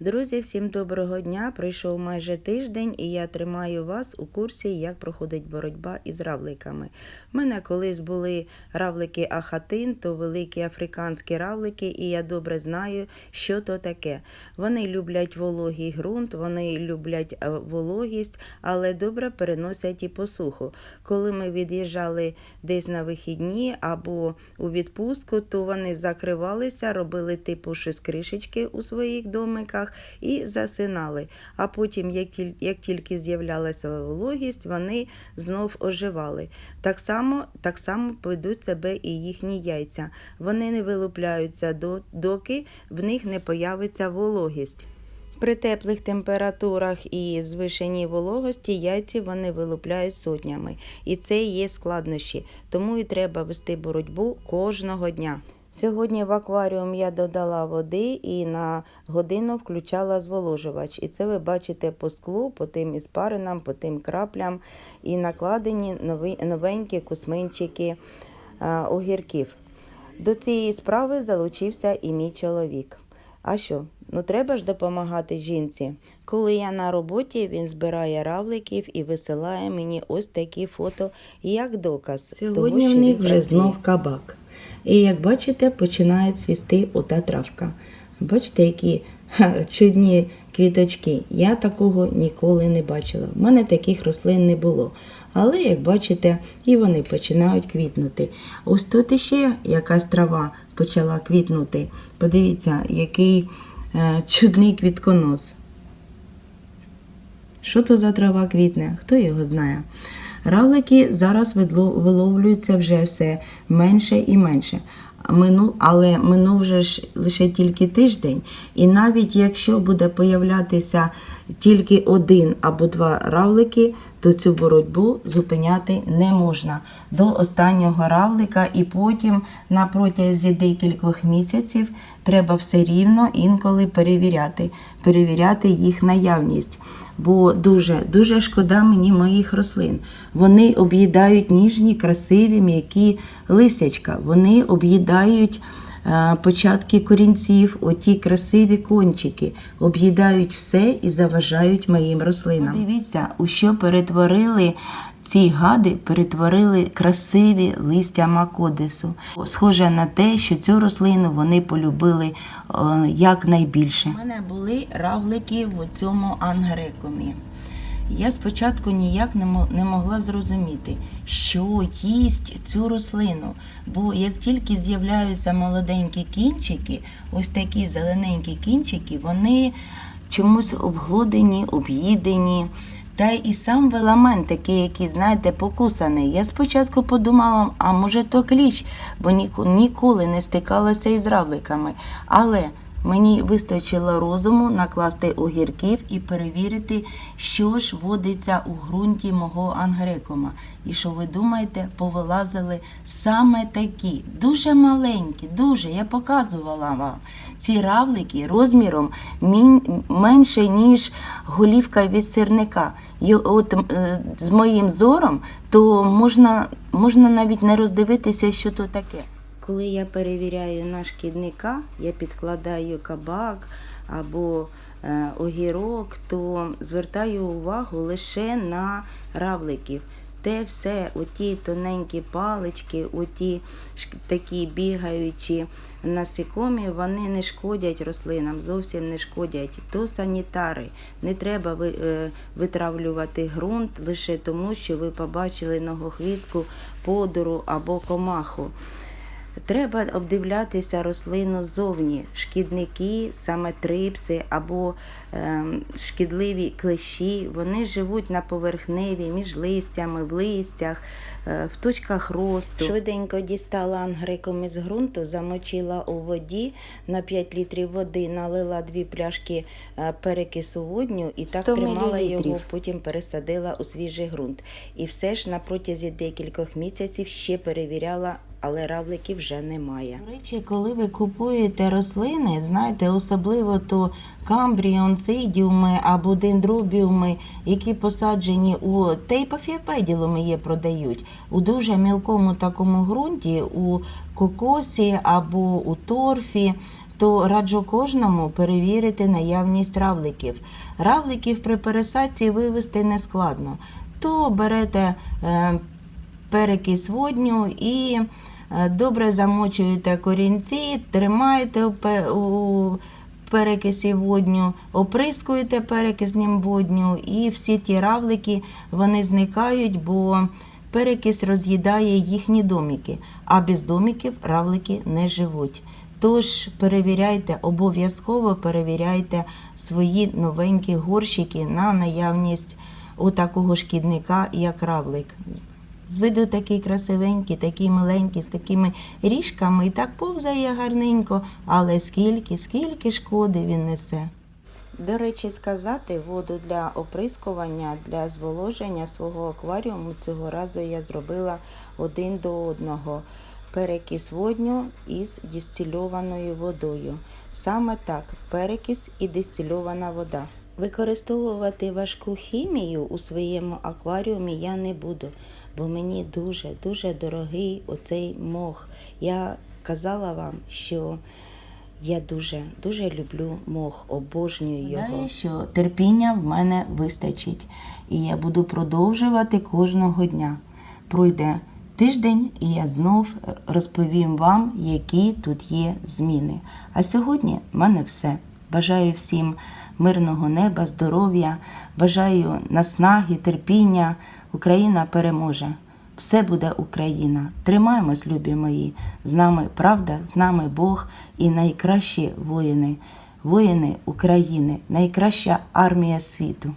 Друзі, всім доброго дня! Пройшов майже тиждень, і я тримаю вас у курсі, як проходить боротьба із равликами. У мене колись були равлики ахатин, то великі африканські равлики, і я добре знаю, що то таке. Вони люблять вологий ґрунт, вони люблять е, вологість, але добре переносять і посуху. Коли ми від'їжджали десь на вихідні або у відпустку, то вони закривалися, робили типу щось кришечки у своїх домиках і засинали. А потім, як, тільки з'являлася вологість, вони знов оживали. Так само, так само ведуть себе і їхні яйця. Вони не вилупляються доки в них не появиться вологість. При теплих температурах і звишеній вологості яйці вони вилупляють сотнями. І це є складнощі, тому і треба вести боротьбу кожного дня. Сьогодні в акваріум я додала води і на годину включала зволожувач. І це ви бачите по склу, по тим іспаринам, по тим краплям і накладені нові, новенькі кусминчики а, огірків. До цієї справи залучився і мій чоловік. А що? Ну треба ж допомагати жінці. Коли я на роботі, він збирає равликів і висилає мені ось такі фото як доказ. Сьогодні того, в них вже знов кабак. І як бачите, починає цвісти ота травка. Бачите, які ха, чудні квіточки. Я такого ніколи не бачила. У мене таких рослин не було. Але, як бачите, і вони починають квітнути. Ось тут іще якась трава почала квітнути. Подивіться, який е, чудний квітконос. Що то за трава квітне? Хто його знає? Равлики зараз виловлюються вже все менше і менше. Мину, але минув вже ж лише тільки тиждень, і навіть якщо буде появлятися тільки один або два равлики, то цю боротьбу зупиняти не можна до останнього равлика, і потім на протязі декількох місяців треба все рівно інколи перевіряти, перевіряти їх наявність. Бо дуже дуже шкода мені моїх рослин. Вони об'їдають ніжні, красиві, м'які лисячка. Вони об'їдають е, початки корінців, оті красиві кончики, об'їдають все і заважають моїм рослинам. Дивіться, у що перетворили ці гади, перетворили красиві листя макодису. Схоже на те, що цю рослину вони полюбили е, якнайбільше. У мене були равлики в цьому ангрекумі. Я спочатку ніяк не могла зрозуміти, що їсть цю рослину. Бо як тільки з'являються молоденькі кінчики, ось такі зелененькі кінчики, вони чомусь обглодені, об'їдені. Та і сам веламент такий, який, знаєте, покусаний. Я спочатку подумала, а може то кліч, бо ніколи не стикалася із равликами. Але Мені вистачило розуму накласти огірків і перевірити, що ж водиться у ґрунті мого ангрекома. І що ви думаєте, повилазили саме такі, дуже маленькі, дуже, я показувала вам. Ці равлики розміром менше, ніж голівка від сирника. І от е, з моїм зором, то можна, можна навіть не роздивитися, що то таке. Коли я перевіряю на шкідника, я підкладаю кабак або е, огірок, то звертаю увагу лише на равликів. Те все, оті тоненькі палички, оті такі бігаючі насекомі, вони не шкодять рослинам, зовсім не шкодять. То санітари. Не треба е, витравлювати ґрунт лише тому, що ви побачили ногохвістку, подору або комаху. Треба обдивлятися рослину ззовні. Шкідники, саме трипси або ем, шкідливі клещі, вони живуть на поверхневі, між листями, в листях, е, в точках росту. Швиденько дістала ангреком із ґрунту, замочила у воді на 5 літрів води, налила дві пляшки е, перекису водню і так 100 тримала його, потім пересадила у свіжий ґрунт. І все ж на протязі декількох місяців ще перевіряла але равликів вже немає. До речі, коли ви купуєте рослини, знаєте, особливо то камбріонцидіуми або дендробіуми, які посаджені у тейпофіопеділуми є продають у дуже мілкому такому ґрунті, у кокосі або у торфі, то раджу кожному перевірити наявність равликів. Равликів при пересадці вивести не складно. То берете е, перекись водню і добре замочуєте корінці, тримаєте у перекисі водню, оприскуєте перекиснім водню, і всі ті равлики вони зникають, бо перекис роз'їдає їхні доміки, а без доміків равлики не живуть. Тож перевіряйте, обов'язково перевіряйте свої новенькі горщики на наявність отакого шкідника, як равлик. З виду такий красивенький, такий миленький, з такими ріжками і так повзає гарненько, але скільки, скільки шкоди він несе. До речі, сказати, воду для оприскування, для зволоження свого акваріуму цього разу я зробила один до одного. Перекис водню із дистильованою водою. Саме так, перекис і дистильована вода. Використовувати важку хімію у своєму акваріумі я не буду, бо мені дуже-дуже дорогий оцей мох. Я казала вам, що я дуже дуже люблю мох, обожнюю його. Знаю, що терпіння в мене вистачить, і я буду продовжувати кожного дня. Пройде тиждень, і я знов розповім вам, які тут є зміни. А сьогодні в мене все. Бажаю всім мирного неба, здоров'я, бажаю наснаги, терпіння. Україна переможе. Все буде Україна. Тримаємось, любі мої. З нами правда, з нами Бог і найкращі воїни, воїни України, найкраща армія світу.